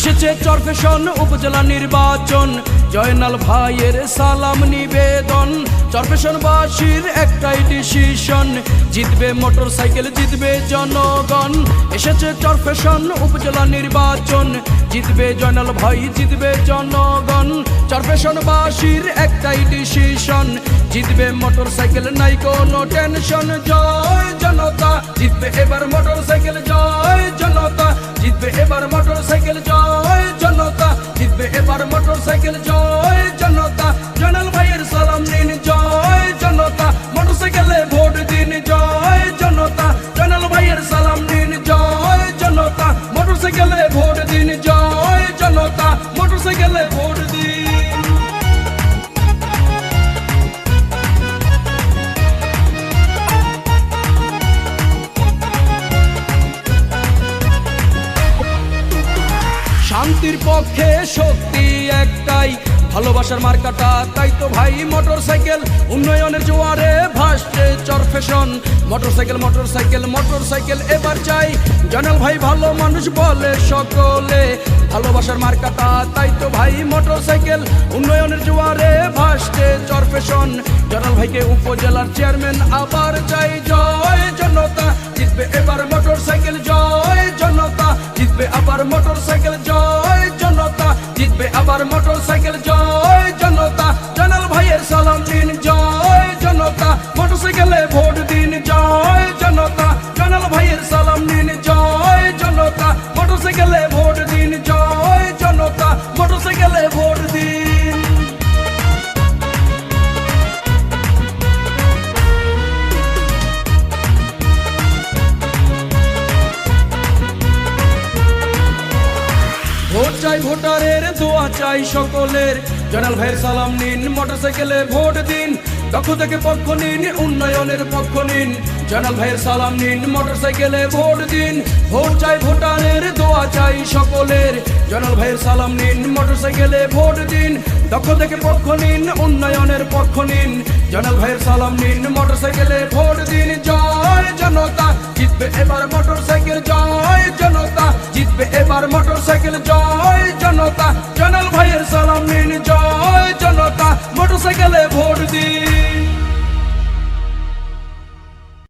চরফেশন উপজেলা নির্বাচন। জয়নাল ভাইয়ের সালাম নিবেদন। চরফেশনবাসীর একটাই ডিসিশন জিতবে মোটর সাইকেল জিতবে জনগণ। এসেছে চরফেশন উপজেলা নির্বাচন, জিতবে জয়নাল ভাই, জিতবে জনগণ। চরফেশনবাসীর একটাই ডিসিশন জিতবে মোটর সাইকেল নাই কোনো টেনশন জয় জনতা, জিতবে এবার মোটর সাইকেল জয় এবার মোটর শান্তির পক্ষে শক্তি একটাই, ভালোবাসার মার্কাটা, তাই তো ভাই মোটর সাইকেল উন্নয়নের জোয়ারে ভাসছে Charfasson motor cycle motor cycle motor cycle এবার চাই। জনাল ভাই ভালো মানুষ বলে সকলে, ভালোবাসার মার্কাটা, তাই তো ভাই মোটর সাইকেল উন্নয়নের জোয়ারে ভাসছে চর ফ্যাশন জনাল ভাইকে উপজেলার চেয়ারম্যান আবার চাই। জয় জনতা, জিতবে এবার মোটর সাইকেল জয় জনতা, জিতবে আবার মোটর সাইকেল আবার মোটর সাইকেল জয় জনতা। জানাল ভাইয়ের সালাম দিন, জয় জনতা। মোটর সাইকেলে ভোট দিন, জয় জনতা। জানাল ভাইয়ের সালাম দিন, জয় জনতা। মোটর সাইকেলে ভোট ভোট চাই ভোটারের, দোয়া চাই সকলের। জনাল ভাইয়ের সালাম নিন, মোটরসাইকেলে ভোট দিন, দক্ষ থেকে পক্ষ নিন, উন্নয়নের পক্ষ নিন। জনাল ভাইয়ের সালাম নিন, মোটরসাইকেলে ভোট দিন, ভোট চাই ভোটারের, দোয়া চাই সকলের। জনাল ভাইয়ের সালাম নিন, মোটরসাইকেলে ভোট দিন, দক্ষ থেকে পক্ষ নিন, উন্নয়নের পক্ষ নিন। জনাল ভাইয়ের সালাম নিন, মোটরসাইকেলে ভোট দিন, জয় জনতা, জিতবে এবার মোটরসাইকেল। জিতবে এবার মোটরসাইকেল জয় জনতা। জনাল ভাইয়ের সালাম নিন জয় জনতা। মোটরসাইকেলে ভোট দিন।